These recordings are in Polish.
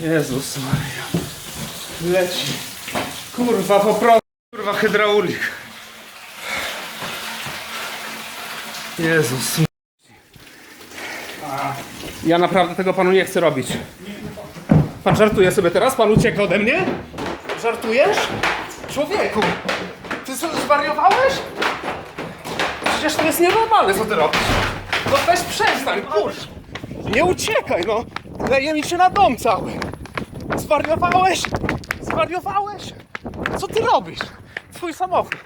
Jezus Maria. Leci. Kurwa, po prostu. Kurwa, hydraulik. Jezus. Ja naprawdę tego panu nie chcę robić. Pan żartuje sobie teraz? Pan ucieka ode mnie? Żartujesz? Człowieku! Ty zwariowałeś? Przecież to jest nienormalne, co ty robisz. No weź przestań, kurz! Nie uciekaj, no! Leje mi się na dom cały! Zwariowałeś? Zwariowałeś? Co ty robisz? Twój samochód.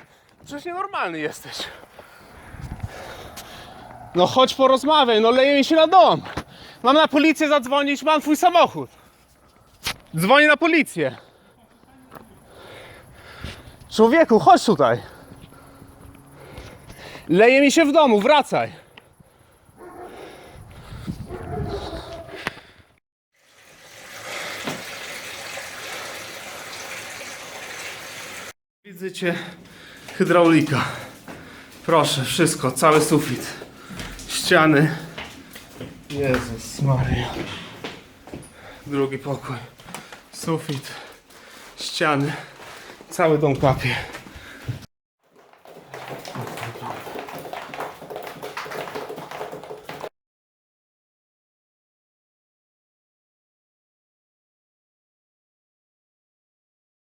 Przecież nienormalny jesteś. No chodź porozmawiaj, no leje mi się na dom. Mam na policję zadzwonić, mam twój samochód. Dzwonię na policję. Człowieku, chodź tutaj. Leje mi się w domu, wracaj. Widzicie hydraulika. Proszę, wszystko, cały sufit. Ściany. Jezus Maria. Drugi pokój. Sufit. Ściany. Cały dom kapie.